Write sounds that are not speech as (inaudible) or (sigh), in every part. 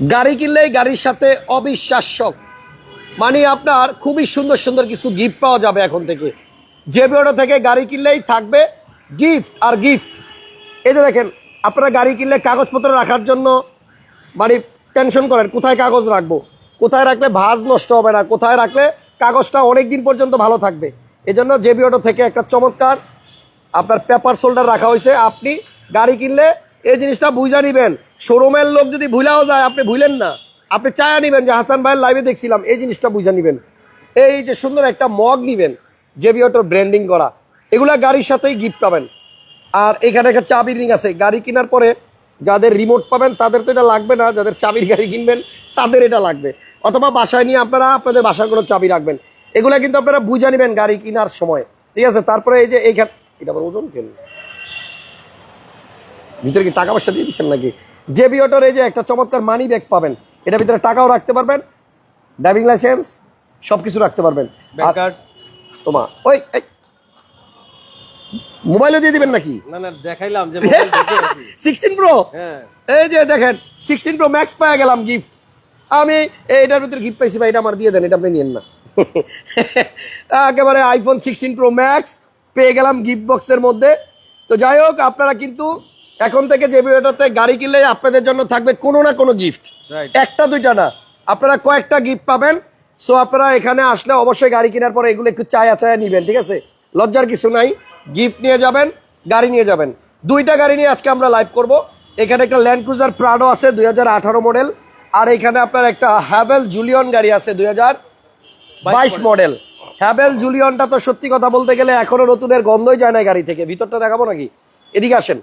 গাড়ি কিনলেই গাড়ির সাথে অবিশ্বাস্য। মানে আপনার খুবই সুন্দর সুন্দর কিছু গিফট পাওয়া যাবে এখন থেকে। যে বিওটো থেকে গাড়ি কিনলেই থাকবে গিফট আর গিফট এই যে দেখেন, আপনারা গাড়ি কিনলে কাগজপত্র রাখার জন্য মানে টেনশন করেন, কোথায় কাগজ রাখব? কোথায় রাখলে ভাজ নষ্ট হবে না? কোথায় রাখলে কাগজটা অনেক দিন পর্যন্ত ভালো থাকবে? এজন্য জেবি অটো থেকে একটা চমৎকার আপনার পেপার শোল্ডার রাখা হয়েছে, আপনি গাড়ি কিনলে এই জিনিসটা বুঝা নিবেন। শোরুমের লোক যদি ভুলাও যায়, আপনি ভুলেন না। আপনি চায়া নিবেন যে হাসান ভাইয়ের লাইভে দেখছিলাম, এই জিনিসটা বুঝে নিবেন। এই যে সুন্দর একটা মগ নিবেন জেবি অটোর ব্র্যান্ডিং করা, এগুলা গাড়ির সাথেই গিফট পাবেন। আর এখানে একটা চাবির রিং আছে, গাড়ি কেনার পরে যাদের রিমোট পাবেন, তাদের তো এটা লাগবে না, যাদের চাবির গাড়ি কিনবেন, তাদের এটা লাগবে। অথবা বাসায় নিয়ে আপনারা আপনাদের বাসার কোনো চাবি রাখবেন। এগুলা কিন্তু আপনারা বুঝে নেবেন গাড়ি কেনার সময়। ঠিক আছে? তারপরে এই যে এইখানে এটা আবার ওজন কেন? ভিতরে কি টাকা পয়সা দিয়ে দিচ্ছেন নাকি? জেবি অটোর এই যে একটা চমৎকার মানি ব্যাগ পাবেন এটার ভিতরে টাকাও রাখতে পারবেন ড্রাইভিং লাইসেন্স সব কিছু রাখতে পারবেন। তোমা ওই মোবাইলও দিয়ে দিবেন নাকি? না না দেখাইলাম যে mobile দেখে আছি। সিক্সটিন প্রো হ্যাঁ। এই যে দেখেন সিক্সটিন প্রো ম্যাক্স পাওয়া গেলাম গিফট আমি এইটার ভিতরে গিফট পাইছি ভাই এটা আমার দিয়ে দেন এটা আপনি নিয়েন না। (laughs) একেবারে আইফোন সিক্সটিন প্রো ম্যাক্স পেয়ে গেলাম গিফট বক্সের মধ্যে। তো যাই হোক আপনারা কিন্তু এখন থেকে যে ভিডিওটাতে গাড়ি কিনলে আপনাদের জন্য থাকবে কোনো না কোনো গিফট একটা দুইটা না। আপনারা কয়েকটা গিফট পাবেন। সো আপনারা এখানে আসলে অবশ্যই গাড়ি কেনার পরে এগুলো একটু চায়া চায়া নিবেন ঠিক আছে? লজ্জার কিছু নাই। গিফট নিয়ে যাবেন গাড়ি নিয়ে যাবেন। দুইটা গাড়ি নিয়ে আজকে আমরা লাইভ করব। এখানে একটা ল্যান্ড ক্রুজার প্রাডো আছে দুই হাজার আঠারো মডেল আর এখানে আপনার একটা হ্যাভেল জুলিয়ন গাড়ি আছে দুই বাইশ মডেল হ্যাভেল জুলিয়নটা তো সত্যি কথা বলতে গেলে এখনও নতুনের গন্ধই যায় না গাড়ি থেকে। ভিতরটা দেখাবো নাকি? এদিকে আসেন।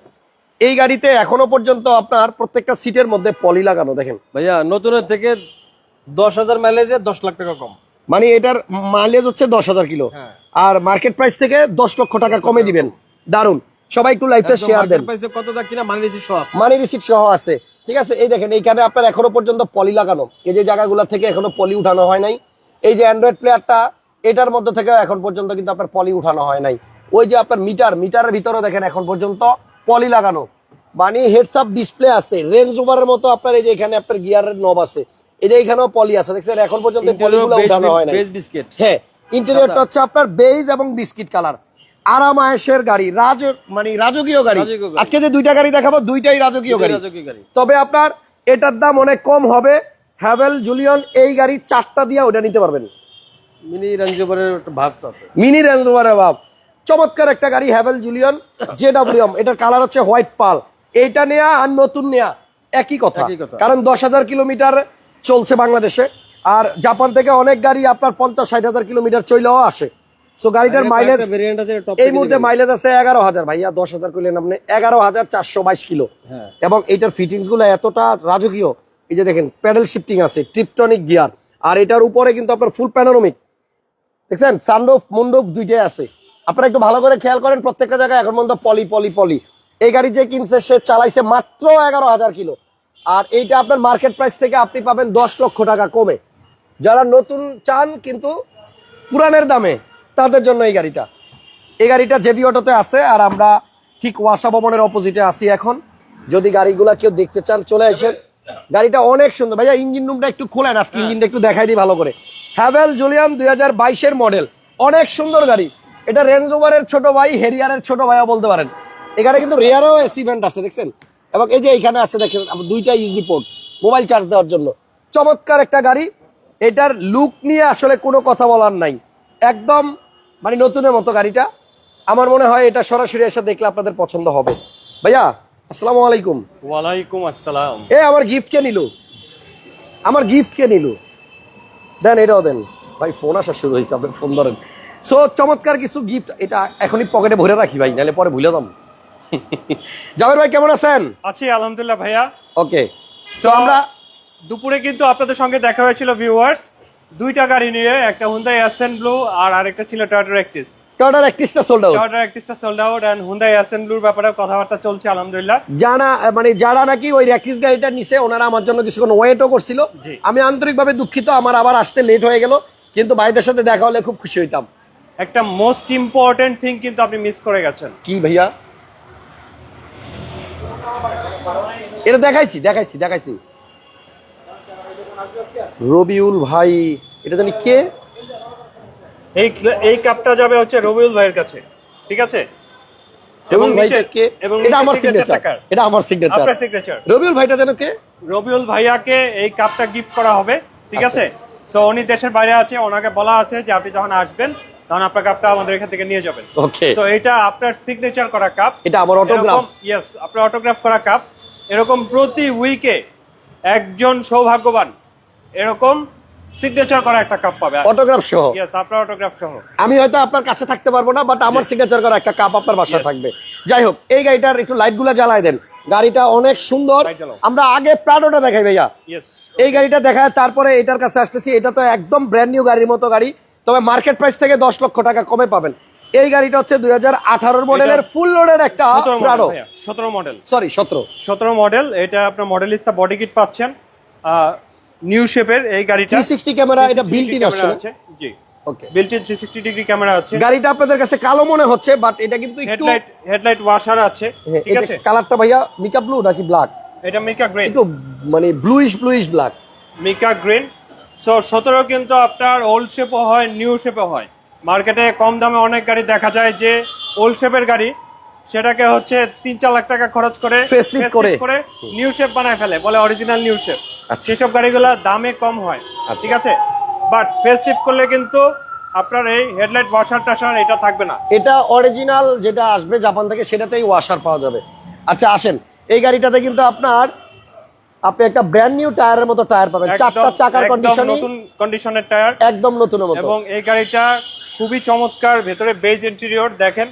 এই গাড়িতে এখনও পর্যন্ত আপনার প্রত্যেকটা সিটের মধ্যে পলি লাগানো দেখেন। ভাইয়া নতুনের থেকে দশ হাজার মাইলেজে দশ লাখ টাকা কম। মানে এটার মাইলেজ হচ্ছে দশ হাজার কিলো। হ্যাঁ। আর মার্কেট প্রাইস থেকে দশ লক্ষ টাকা কমে দিবেন। দারুণ সবাই একটু লাইভটা শেয়ার দেন। কত দাম কিনা মানি রিসিট সহ আছে। মানি রিসিট সহ আছে। ঠিক আছে? এই দেখেন এইখানে আপনার এখনও পর্যন্ত পলি লাগানো। এই যে জায়গাগুলো থেকে এখনও পলি উঠানো হয় নাই। এই যে অ্যান্ড্রয়েড প্লেয়ারটা এটার মধ্যে থেকে এখন পর্যন্ত কিন্তু আপনার পলি উঠানো হয় নাই। ওই যে আপনার মিটার মিটারের ভিতরে দেখেন এখন পর্যন্ত পলি লাগানো। মানে হেডস আপ ডিসপ্লে আছে। রেঞ্জ ওভারের মতো আপনার এই যে এখানে আপনার গিয়ারের নব আছে। এই যে এখানেও পলি আছে। দেখছেন এখন পর্যন্ত পলিগুলো উঠানো হয় বিস্কিট হ্যাঁ ইন্টেরিয়রটা হচ্ছে আপনার বেজ এবং বিস্কিট কালার আরাম আয়েসের গাড়ি রাজ মানে রাজকীয় গাড়ি। আজকে যে দুইটা গাড়ি দেখাবো দুইটাই রাজকীয় গাড়ি। তবে আপনার এটার দাম অনেক কম হবে। হ্যাভেল জুলিয়ন এই গাড়ি চারটা দিয়ে ওটা নিতে পারবেন। মিনি রেঞ্জ রোভারের আছে। মিনি রেঞ্জ রোভারের বাপ চমৎকার একটা গাড়ি হ্যাভেল জুলিয়ন জে ডাব্লিউএম এটার কালার হচ্ছে হোয়াইট পাল এইটা নেয়া আর নতুন নেয়া একই কথা। কারণ দশ হাজার কিলোমিটার চলছে বাংলাদেশে আর জাপান থেকে অনেক গাড়ি আপনার পঞ্চাশ ষাট হাজার কিলোমিটার চলেও আসে। সো গাড়িটার মাইলেজ এই মুহূর্তে মাইলেজ আছে এগারো হাজার ভাইয়া দশ হাজার করলেন আপনি এগারো হাজার চারশো বাইশ কিলো। হ্যাঁ। এবং এটার ফিটিংসগুলো এতটা রাজকীয়। এই যে দেখেন প্যাডেল শিফটিং আছে ট্রিপটনিক গিয়ার আর এটার উপরে কিন্তু আপনার ফুল প্যানোরমিক দেখছেন? সানরুফ মুন্ডুফ দুইটাই আছে। আপনারা একটু ভালো করে খেয়াল করেন প্রত্যেকটা জায়গায় এখন পর্যন্ত পলি পলি পলি। এই গাড়ি যে কিনছে সে চালাইছে মাত্র এগারো হাজার কিলো। আর এইটা আপনার মার্কেট প্রাইস থেকে আপনি পাবেন দশ লক্ষ টাকা কমে। যারা নতুন চান কিন্তু পুরানের দামে তাদের জন্য এই গাড়িটা। এই গাড়িটা জেবি অটোতে আছে আর আমরা ঠিক ওয়াসা ভবনের অপোজিটে আছি এখন। যদি গাড়িগুলা কেউ দেখতে চান চলে আসেন। গাড়িটা অনেক সুন্দর। ভাইয়া ইঞ্জিন রুমটা একটু খোলেন আজকে ইঞ্জিনটা একটু দেখাই দিই ভালো করে। হ্যাভেল জুলিয়ান দুই হাজার বাইশের মডেল অনেক সুন্দর গাড়ি। এটা রেঞ্জ ওভারের ছোট ভাই হেরিয়ারের ছোট ভাইও বলতে পারেন। এখানে কিন্তু রেয়ারও এসিভেন্ট আছে দেখছেন? এবং এই যে এইখানে আছে দেখেন দুইটা ইউজবি পোর্ট মোবাইল চার্জ দেওয়ার জন্য। চমৎকার একটা গাড়ি। এটার লুক নিয়ে আসলে কোনো কথা বলার নাই। একদম মানে নতুনের মতো গাড়িটা। আমার মনে হয় এটা সরাসরি এসে দেখলে আপনাদের পছন্দ হবে। ভাইয়া আসসালামু আলাইকুম। ওয়ালাইকুম আসসালাম। এ আমার গিফট কে নিল? আমার গিফট কে নিল? দেন এটাও দেন। ভাই ফোন আসা শুরু হয়েছে আপনি ফোন ধরেন। সো চমৎকার কিছু গিফট এটা এখনই পকেটে ভরে রাখি ভাই নাহলে পরে ভুলে দাম (laughs) জাভের ভাই কেমন আছেন? আছি আলহামদুলিল্লাহ ভাইয়া। ওকে তো আমরা দুপুরে কিন্তু আপনাদের সঙ্গে দেখা হয়েছিল ভিউয়ার্স দুইটা গাড়ি নিয়ে একটা হুন্দাই অ্যাসেন ব্লু আর আরেকটা ছিল টয়োটা অ্যাক্টিস টয়টার একত্রিশটা sold out Toyota অ্যাক্টিসটা sold out and Hyundai Accent ব্লুর ব্যাপারে কথাবার্তা চলছে আলহামদুলিল্লাহ। যারা মানে যারা নাকি ওই র্যাকিস গাড়িটা নিছে ওনারা আমার জন্য কিছুক্ষণ ওয়েটও করছিল। আমি আন্তরিকভাবে দুঃখিত আমার আবার আসতে লেট হয়ে গেল। কিন্তু ভাইদের সাথে দেখা হলে খুব খুশি হইতাম। একটা মোস্ট ইম্পর্টেন্ট থিং কিন্তু আপনি মিস করে গেছেন। কি ভাইয়া? এটা দেখাইছি দেখাইছি দেখাইছি। রবিউল ভাই এটা জানি কে? এই এই কাপটা যাবে হচ্ছে রবিউল ভাইয়ের কাছে ঠিক আছে? এবং কে? এবং এটা আমার সিগনেচার এটা আমার সিগনেচার আপনার সিগনেচার রবিউল ভাইটা যেন কে? রবিউল ভাইয়াকে এই কাপটা গিফট করা হবে ঠিক আচ্ছা। আছে? তো উনি দেশের বাইরে আছে ওনাকে বলা আছে যে আপনি যখন আসবেন তখন আপনার কাপটা আমাদের এখান থেকে নিয়ে যাবেন। ওকে তো এটা আপনার সিগনেচার করা কাপ এটা আমার অটোগ্রাফ ইয়েস আপনার অটোগ্রাফ করা কাপ এরকম প্রতি উইকে একজন সৌভাগ্যবান এরকম সিগনেচার করা একটা কাপ পাবে। অটোগ্রাফ সহ? ইয়েস আপনার অটোগ্রাফ সহ। আমি হয়তো আপনার কাছে থাকতে পারব না বাট আমার সিগনেচার করা একটা কাপ আপনার বাসায় থাকবে। যাই হোক এই গাড়িটার একটু লাইটগুলা জ্বালায় দেন। গাড়িটা অনেক সুন্দর। আমরা আগে প্রাডোটা দেখাই ভাইয়া। এই গাড়িটা দেখায় তারপরে এটার কাছে আসতেছি। এটা তো একদম ব্র্যান্ড নিউ গাড়ির মতো গাড়ি। তবে মার্কেট প্রাইস থেকে দশ লক্ষ টাকা কমে পাবেন। এই গাড়িটা হচ্ছে দুই হাজার আঠারোর মডেলের ফুল লোডের একটা সতেরো প্রাডো মডেল সতেরো মডেল সরি সতেরো। সতেরো মডেল এটা আপনার মডেলিস্টা বডি কিট পাচ্ছেন। নিউ শেপের এই গাড়িটা। সিক্সটি ক্যামেরা এটা বিল্ট ইন আছে। জি। Okay built in degree camera আছে। গাড়িটা আপনাদের কাছে কালো মনে হচ্ছে বাট এটা কিন্তু একটু হেডলাইট হেডলাইট ওয়াশার আছে। হ্যাঁ, ঠিক আছে? কালারটা ভাইয়া মিকা ব্লু নাকি ব্ল্যাক এটা মিকা গ্রিন একটু মানে bluish bluish black mica green so সতেরো কিন্তু আপনার ওল্ড শেপও হয় নিউ শেপও হয় মার্কেটে কম দামে অনেক গাড়ি দেখা যায় যে ওল্ড শেপের গাড়ি সেটাকে হচ্ছে তিন চার লাখ টাকা খরচ করে। নিউ শেপ বানায় ফেলে বলে অরিজিনাল নিউ শেপ। সেসব গাড়িগুলো দামে কম হয় আচ্ছা। ঠিক আছে বাট ফেসলিফট করলে কিন্তু আপনার এই হেডলাইট ওয়াশার টাশার এটা থাকবে না এটা অরিজিনাল যেটা আসবে জাপান থেকে সেটাতেই ওয়াশার পাওয়া যাবে আচ্ছা আসেন এই গাড়িটাতে কিন্তু আপনার আপনি একটা ব্র্যান্ড নিউ টায়ারের মতো টায়ার পাবেন। চারটা চাকার কন্ডিশন নতুন কন্ডিশনের টায়ার একদম নতুনের মতো। এবং এই গাড়িটা খুবই চমৎকার ভেতরে বেজ ইন্টেরিয়র দেখেন।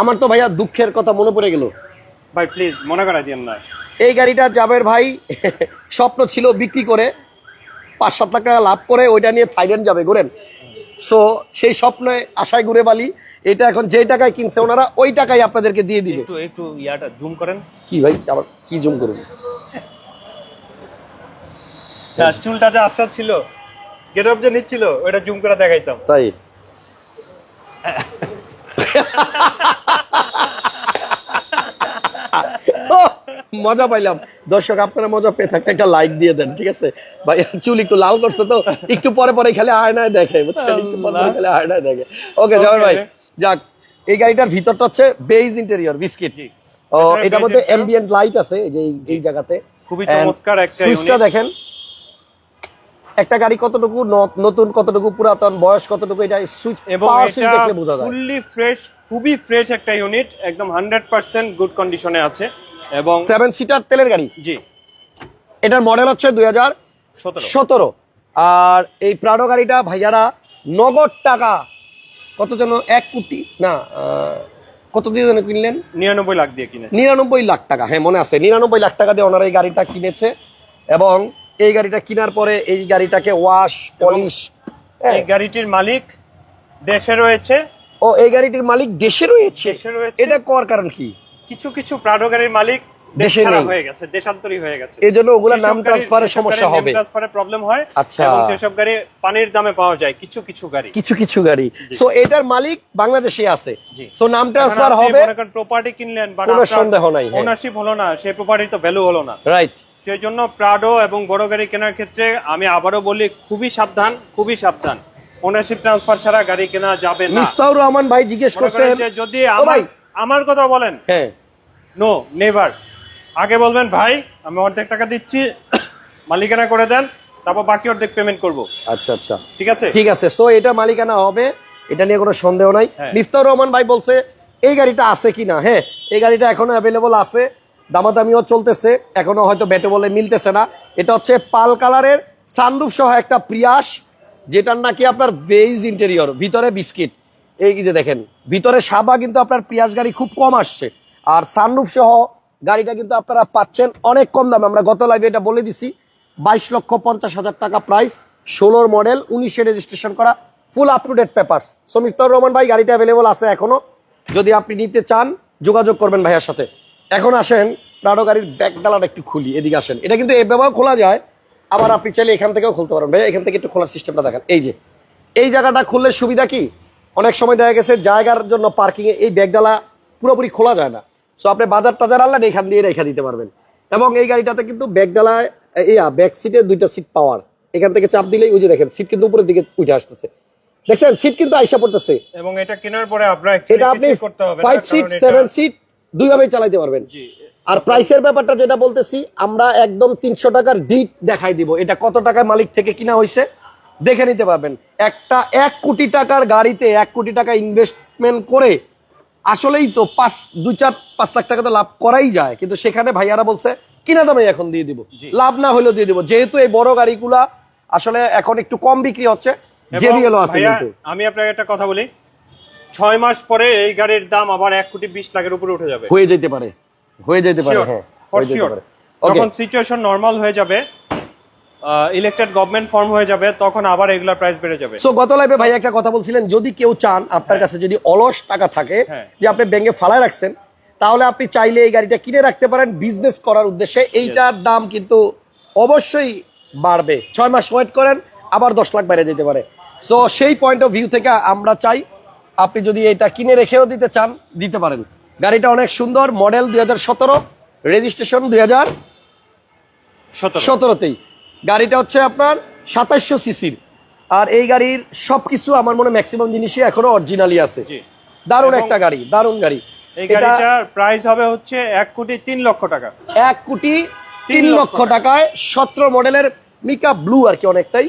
আমার তো ভাইয়া দুঃখের কথা মনে পড়ে গেল। ভাই প্লিজ মনে করা দিন না। এই গাড়িটা জাবের ভাই (laughs) স্বপ্ন ছিল বিক্রি করে পাঁচ সাত লাখ টাকা লাভ করে ওইটা নিয়ে থাইল্যান্ড যাবে ঘুরেন। সো সেই স্বপ্নে আশায় ঘুরে বালি এটা এখন যে টাকায় কিনছে ওনারা ওই টাকাই আপনাদেরকে দিয়ে দিবে। একটু একটু ইয়াটা জুম করেন। কি ভাই আবার কি জুম করুন? হ্যাঁ, চুলটা যে আসার ছিল গেট অফ যে নিচ্ছিল ওটা জুম করে দেখাইতাম। তাই? মজা পাইলাম। দর্শক আপনারা মজা পেয়ে থাকতে একটা লাইক দিয়ে দেন ঠিক আছে? ভাই চুল একটু লাল করছে তো একটু পরে পরে খেলে আয়নায় দেখে বুঝছেন? একটু পরে খালি আয়নায় দেখে। ওকে জয় ভাই যাক এই গাড়িটার ভিতরটা হচ্ছে বেজ ইন্টেরিয়র বিস্কিট ও এটার মধ্যে। অ্যাম্বিয়েন্ট লাইট আছে এই যে এই- জায়গাতে। খুবই চমৎকার একটা সুইচটা। দেখেন। একটা গাড়ি কতটুকু নতুন কতটুকু পুরাতন বয়স কতটুকু এটা সুইচ এবং পাওয়ার সুইচ এটা বোঝা যায়। ফুললি ফ্রেশ খুবই ফ্রেশ একটা ইউনিট একদম হান্ড্রেড পার্সেন্ট গুড কন্ডিশনে আছে এবং সেভেন সিটার তেলের গাড়ি? জি। এটার মডেল হচ্ছে দুই হাজার সতেরো। সতেরো। আর এই প্রাডো গাড়িটা ভাইয়ারা নগদ টাকা কত যেন এক কোটি না কত দিয়ে যেন কিনলেন? নিরানব্বই লাখ দিয়ে কিনেছে। নিরানব্বই লাখ টাকা হ্যাঁ মনে আছে নিরানব্বই লাখ টাকা দিয়ে ওনারা এই গাড়িটা কিনেছে এবং এই গাড়িটা কেনার পরে এই গাড়িটাকে ওয়াশ পলিশ এই গাড়িটির মালিক দেশে রয়েছে। ও এই গাড়িটির মালিক দেশে রয়েছে? দেশে রয়েছে। এটা কর কারণ কি? কিছু কিছু প্রাডো গাড়ির মালিক দেশে হয়ে গেছে দেশান্তরী হয়ে গেছে। এই ওগুলা নাম ট্রান্সফারের সমস্যা হবে। ট্রান্সফারের প্রবলেম হয় আচ্ছা। এবং সেসব গাড়ি পানির দামে পাওয়া যায় কিছু কিছু গাড়ি। কিছু কিছু গাড়ি। সো এটার মালিক বাংলাদেশে আছে। সো নাম ট্রান্সফার হবে। প্রপার্টি কিনলেন বা কোনো সন্দেহ নাই, হ্যাঁ। ওনারশিপ হলো না সেই প্রপার্টির তো ভ্যালু হলো না। রাইট সেই জন্য প্রাডো এবং বড় গাড়ি কেনার ক্ষেত্রে আমি আবারও বলি খুবই সাবধান খুবই সাবধান। ওনারশিপ ট্রান্সফার ছাড়া গাড়ি কেনা যাবে না। মিস্তাউর রহমান ভাই জিজ্ঞেস করছেন যদি আমার ভাই। আমার কথা বলেন হ্যাঁ। নো নেভার আগে বলবেন ভাই আমি অর্ধেক টাকা দিচ্ছি মালিকানা করে দেন তারপর বাকি অর্ধেক পেমেন্ট করব। আচ্ছা আচ্ছা। ঠিক আছে? ঠিক আছে সো এটা মালিকানা হবে এটা নিয়ে কোনো সন্দেহ নাই। হ্যাঁ। মিফতার রহমান ভাই বলছে এই গাড়িটা আছে কিনা? হ্যাঁ এই গাড়িটা এখনও অ্যাভেলেবল আছে। দামাদামিও চলতেছে, এখনও হয়তো ব্যাটে বলে মিলতেছে না। এটা হচ্ছে পাল কালারের সানরুফ সহ একটা প্রিয়াস যেটার নাকি আপনার বেইজ ইন্টেরিয়র ভিতরে বিস্কিট এই যে দেখেন, ভিতরে সাবা কিন্তু আপনার প্রিয়াস গাড়ি খুব কম আসছে। আর সানরুফ সহ গাড়িটা কিন্তু আপনারা পাচ্ছেন অনেক কম দামে। আমরা গত লাইভে এটা বলে দিছি, বাইশ লক্ষ পঞ্চাশ হাজার টাকা প্রাইস ষোলোর মডেল উনিশে রেজিস্ট্রেশন করা full up to date papers সমিফতার Rahman ভাই, গাড়িটা অ্যাভেলেবল আছে এখনও। যদি আপনি নিতে চান, যোগাযোগ করবেন ভাইয়ার সাথে। এখন আসেন প্রাডো গাড়ির ব্যাক ডালাটা একটু খুলি এদিকে আসেন। এটা কিন্তু এভাবেও খোলা যায় আবার আপনি চাইলে এখান থেকেও খুলতে পারেন। ভাই এখান থেকে একটু খোলার সিস্টেমটা দেখেন। এই যে এই জায়গাটা খুললে সুবিধা কি? অনেক সময় দেখা গেছে জায়গার জন্য পার্কিং এ এই ব্যাগডালা পুরোপুরি খোলা যায় না। সো আপনি বাজার টাজার আনলেন এখান দিয়ে রেখে দিতে পারবেন। এবং এই গাড়িটাতে কিন্তু ব্যাগডালায় ইয়া ব্যাক সিটে দুইটা সিট পাওয়ার। এখান থেকে চাপ দিলেই ওই যে দেখেন সিট কিন্তু উপরের দিকে উঠে আসতেছে। দেখছেন? সিট কিন্তু আইসা পড়তেছে। এবং এটা কেনার পরে আপনার এটা আপনি কিছুই করতে হবে না, ফাইভ সিট কারণ এটা- সেভেন সিট দুইভাবেই চালাইতে পারবেন। আর প্রাইসের ব্যাপারটা যেটা বলতেছি আমরা একদম তিনশো টাকার ডিট দেখাই দিব। এটা কত টাকায় মালিক থেকে কিনা হয়েছে দেখে নিতে পারবেন। একটা এক কোটি টাকার গাড়িতে এক কোটি টাকা ইনভেস্টমেন্ট করে আসলেই তো পাঁচ দুই চার পাঁচ লাখ টাকা তো লাভ করাই যায়। কিন্তু সেখানে ভাইয়ারা বলছে কিনা দামে এখন দিয়ে দিব। লাভ না হলেও দিয়ে দিব। যেহেতু এই বড় গাড়িগুলা আসলে এখন একটু কম বিক্রি হচ্ছে এবং জেবিএলও আছে আমি আপনাকে একটা কথা বলি। ছয় মাস পরে এই গাড়ির দাম আবার এক কোটি বিশ লাখের উপরে উঠে যাবে। হয়ে যেতে পারে। হয়ে যেতে পারে হ্যাঁ হয়ে যখন সিচুয়েশন নর্মাল হয়ে যাবে ইলেকটেড গভর্নমেন্ট ফর্ম হয়ে যাবে তখন আবার এগুলার প্রাইস বেড়ে যাবে। সো গত লাইভে ভাই একটা কথা বলছিলেন যদি কেউ চান আপনার কাছে যদি অলস টাকা থাকে হ্যাঁ। যে আপনি ব্যাংকে ফালায় রাখছেন তাহলে আপনি চাইলে এই গাড়িটা কিনে রাখতে পারেন বিজনেস করার উদ্দেশ্যে। এইটার দাম কিন্তু অবশ্যই বাড়বে। ছয় মাস ওয়েট করেন আবার দশ লাখ বাইরে যেতে পারে। সো সেই পয়েন্ট অফ ভিউ থেকে আমরা চাই আপনি যদি এটা কিনে রেখেও দিতে চান দিতে পারেন। গাড়িটা অনেক সুন্দর মডেল দুই হাজার সতেরো রেজিস্ট্রেশন দুই হাজার সতেরোতেই। গাড়িটা হচ্ছে আপনার সাতাশশো সিসির। আর এই গাড়ির সবকিছু আমার মনে ম্যাক্সিমাম জিনিসই এখনও অরিজিনালি আছে। দারুণ একটা গাড়ি দারুণ গাড়ি। এই গাড়িটার প্রাইস হবে হচ্ছে এক কোটি তিন লক্ষ টাকা। এক কোটি তিন লক্ষ টাকায় সতেরো মডেলের মিকা ব্লু আর কি অনেকটাই।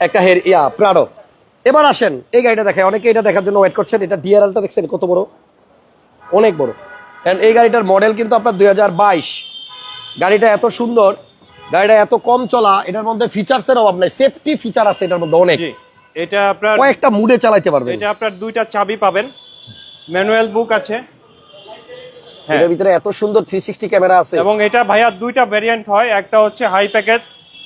একটা হের ইয়া প্রাডো এবার আসেন এই গাড়িটা দেখে অনেকে এটা দেখার জন্য ওয়েট করছেন এটা ডিআরএলটা দেখছেন কত বড়? অনেক বড়। And এই গাড়িটার মডেল কিন্তু আপনার দু হাজার বাইশ। গাড়িটা এত সুন্দর গাড়িটা এত কম চলা এটার মধ্যে ফিচার্সের অভাব নাই সেফটি ফিচার আছে এটার মধ্যে অনেক। এটা আপনার কয়েকটা মুডে চালাইতে পারবেন। এটা আপনার দুইটা চাবি পাবেন। ম্যানুয়াল বুক আছে। হ্যাঁ। এটার ভিতরে এত সুন্দর থ্রি সিক্সটি ক্যামেরা আছে। এবং এটা ভাইয়া দুইটা ভেরিয়েন্ট হয় একটা হচ্ছে হাই প্যাকেজ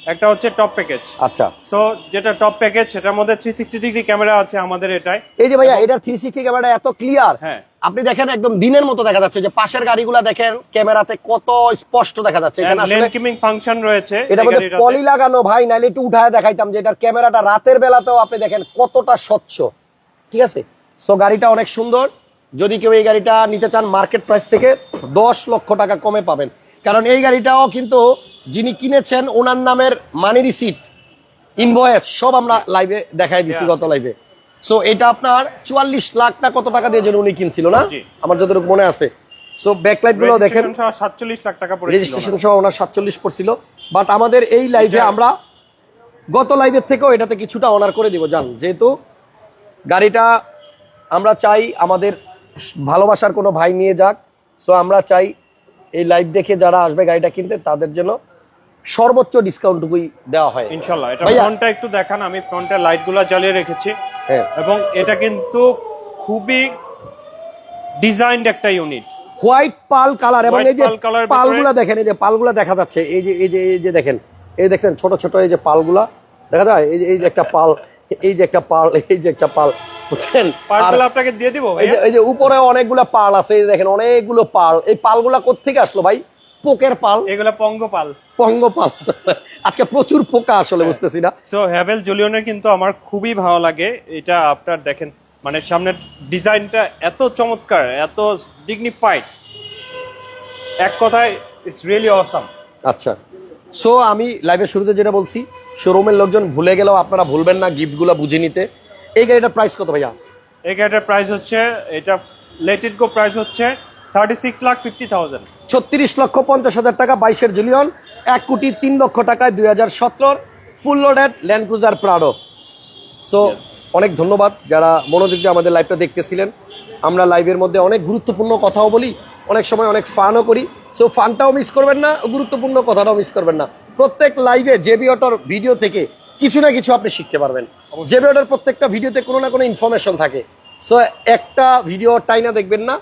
একটা হচ্ছে টপ প্যাকেজ আচ্ছা। সো যেটা টপ প্যাকেজ সেটার মধ্যে থ্রি সিক্সটি ডিগ্রি ক্যামেরা আছে আমাদের এটাই এই যে ভাইয়া এটা থ্রি সিক্সটি ক্যামেরা এত ক্লিয়ার হ্যাঁ। আপনি দেখেন একদম দিনের মতো দেখা যাচ্ছে যে পাশের গাড়িগুলো দেখেন ক্যামেরাতে কত স্পষ্ট দেখা যাচ্ছে। এখানে লেন আসলে কিমিং ফাংশন রয়েছে এটা মধ্যে পলি লাগানো ভাই নাইলে একটু উঠায় দেখাইতাম যে এটার ক্যামেরাটা রাতের বেলাতেও আপনি দেখেন কতটা স্বচ্ছ। ঠিক আছে? সো গাড়িটা অনেক সুন্দর। যদি কেউ এই গাড়িটা নিতে চান মার্কেট প্রাইস থেকে দশ লক্ষ টাকা কমে পাবেন। কারণ এই গাড়িটাও কিন্তু যিনি কিনেছেন ওনার নামের মানি রিসিট ইনভয়েস সব আমরা লাইভে দেখাই দিছি গত লাইভে সো এটা আপনার চুয়াল্লিশ লাখ না কত টাকা দিয়ে যেন উনি কিনছিল না? আমার যতটুকু মনে আছে। সো ব্যাকলাইটগুলো দেখেন। 47 লাখ টাকা রেজিস্ট্রেশন সহ ওনার সাতচল্লিশ পড়ছিল। বাট আমাদের এই লাইভে আমরা গত লাইভের থেকেও এটাতে কিছুটা অনার করে দিব জান। যেহেতু গাড়িটা আমরা চাই আমাদের ভালোবাসার কোনো ভাই নিয়ে যাক। সো আমরা চাই এই লাইভ দেখে যারা আসবে গাড়িটা কিনতে তাদের জন্য সর্বোচ্চ ডিসকাউন্টটুকুই দেওয়া হয়। ইনশাল্লাহ এটা। ফ্রন্টটা একটু দেখান আমি ফ্রন্টের লাইটগুলা জ্বালিয়ে রেখেছি। হ্যাঁ। এবং এটা কিন্তু খুবই ডিজাইনড একটা ইউনিট। হোয়াইট পাল কালার এবং এই যে পালগুলা দেখেন এই যে পালগুলা দেখা যাচ্ছে এই যে এই যে এই যে দেখেন এই দেখছেন ছোট ছোট এই যে পালগুলা দেখা যায়? এই যে এই যে একটা পাল এই যে একটা পাল এই যে একটা পাল বুঝছেন? আপনাকে দিয়ে দিব এই যে এই যে উপরে অনেকগুলো পাল আছে এই দেখেন অনেকগুলো পাল। এই পালগুলা কোত্থেকে আসলো ভাই? পোকের পাল। এগুলা পঙ্গপাল। পঙ্গ পাল আজকে প্রচুর পোকা আসলে বুঝতেছি না। সো হ্যাভেল জুলিয়নের কিন্তু আমার খুবই ভালো লাগে। এটা আপনার দেখেন মানে সামনের ডিজাইনটা এত চমৎকার এত ডিগনিফাইড এক কথায় ইটস রিয়েলি অসাম আচ্ছা। সো আমি লাইভের শুরুতে যেটা বলছি শোরুমের লোকজন ভুলে গেলেও আপনারা ভুলবেন না গিফটগুলো বুঝে নিতে। এই গাড়িটার প্রাইস কত ভাইয়া? এই গাড়িটার প্রাইস হচ্ছে এটা লেট ইট গো প্রাইস হচ্ছে thirty six lakh fifty thousand ছত্রিশ লক্ষ পঞ্চাশ হাজার টাকা বাইশের জুলিয়ন এক কোটি তিন লক্ষ টাকায় দুই হাজার সতেরোর full loaded Land Cruiser Prado. So অনেক ধন্যবাদ যারা মনোযোগ দিয়ে আমাদের লাইভটা দেখতেছিলেন। আমরা লাইভের মধ্যে অনেক গুরুত্বপূর্ণ কথাও বলি অনেক সময় অনেক ফানও করি। সো ফানটাও মিস করবেন না গুরুত্বপূর্ণ কথাটাও মিস করবেন না। প্রত্যেক লাইভে জেবি অটোর ভিডিও থেকে কিছু না কিছু আপনি শিখতে পারবেন। জেবি অটোর প্রত্যেকটা ভিডিওতে কোনো না কোনো ইনফরমেশন থাকে। সো একটা ভিডিও টাইনা দেখবেন না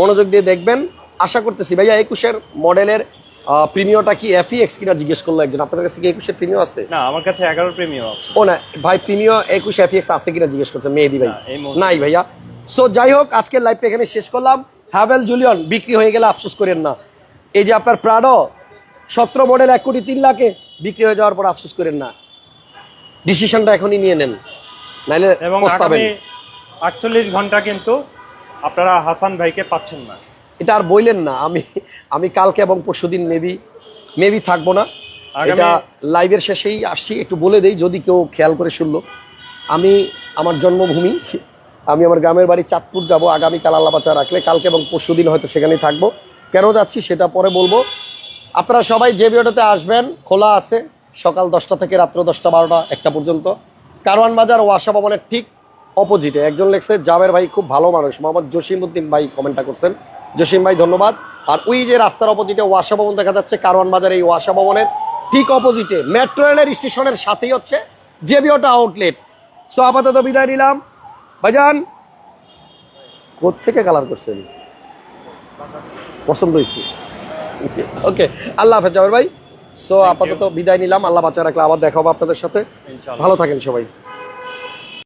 মনোযোগ দিয়ে দেখবেন। আশা করতেছি। ভাইয়া একুশের মডেলের প্রিমিয়টা কি এফিএক্স কিনা জিজ্ঞেস করল একজন। আপনাদের কাছে কি একুশের প্রিমিয় আছে? না আমার কাছে এগারো প্রিমিয়াম আছে। ও না ভাই প্রিমিয় একুশ এফিএক্স আছে কিনা জিজ্ঞেস করছে মেহেদি ভাই। নাই ভাইয়া। সো যাই হোক আজকের লাইভটা এখানে শেষ করলাম। হ্যাভেল জুলিয়ন বিক্রি হয়ে গেলে আফসোস করেন না। এই যে আপনার প্রাডো সতেরো মডেল এক কোটি তিন লাখে বিক্রি হয়ে যাওয়ার পর আফসোস করেন না। ডিসিশনটা এখনই নিয়ে নেন। নাইলে এবং আটচল্লিশ ঘণ্টা কিন্তু আপনারা হাসান ভাইকে পাচ্ছেন না। এটা আর বললেন না আমি আমি কালকে এবং পরশুদিন মেবি মেবি থাকব না। এটা লাইভের শেষেই আসছি একটু বলে দেই যদি কেউ খেয়াল করে শুনলো। আমি আমার জন্মভূমি আমি আমার গ্রামের বাড়ি চাঁদপুর যাব আগামীকাল আল্লাহ বাচ্চা রাখলে কালকে এবং পরশু দিন হয়তো সেখানেই থাকব। কেন যাচ্ছি সেটা পরে বলব। আপনারা সবাই যে ভিডিওটাতে আসবেন খোলা আছে সকাল দশটা থেকে রাত্র দশটা বারোটা একটা পর্যন্ত। কারওয়ান বাজার ও আশা ভবনের ঠিক অপোজিটে। একজন লেখছে জাবের ভাই খুব ভালো মানুষ। মোহাম্মদ জসিম উদ্দিন ভাই কমেন্টটা করছেন। জসিম ভাই ধন্যবাদ। আর ওই যে রাস্তার অপোজিটে ওয়াসা ভবন দেখা যাচ্ছে কারওয়ান বাজার এই ওয়াসা ভবনের ঠিক অপোজিটে। মেট্রো রেলের স্টেশনের সাথেই হচ্ছে জেবিওটা আউটলেট। সো আপাতত বিদায় নিলাম। ভাইজান কোথেকে কালার করছেন? পছন্দ হয়েছে। ওকে আল্লাহ হাফেজ জাবের ভাই। সো আপাতত বিদায় নিলাম। আল্লাহ বাচ্চা রাখলে আবার দেখা হবে আপনাদের সাথে। ভালো থাকেন সবাই।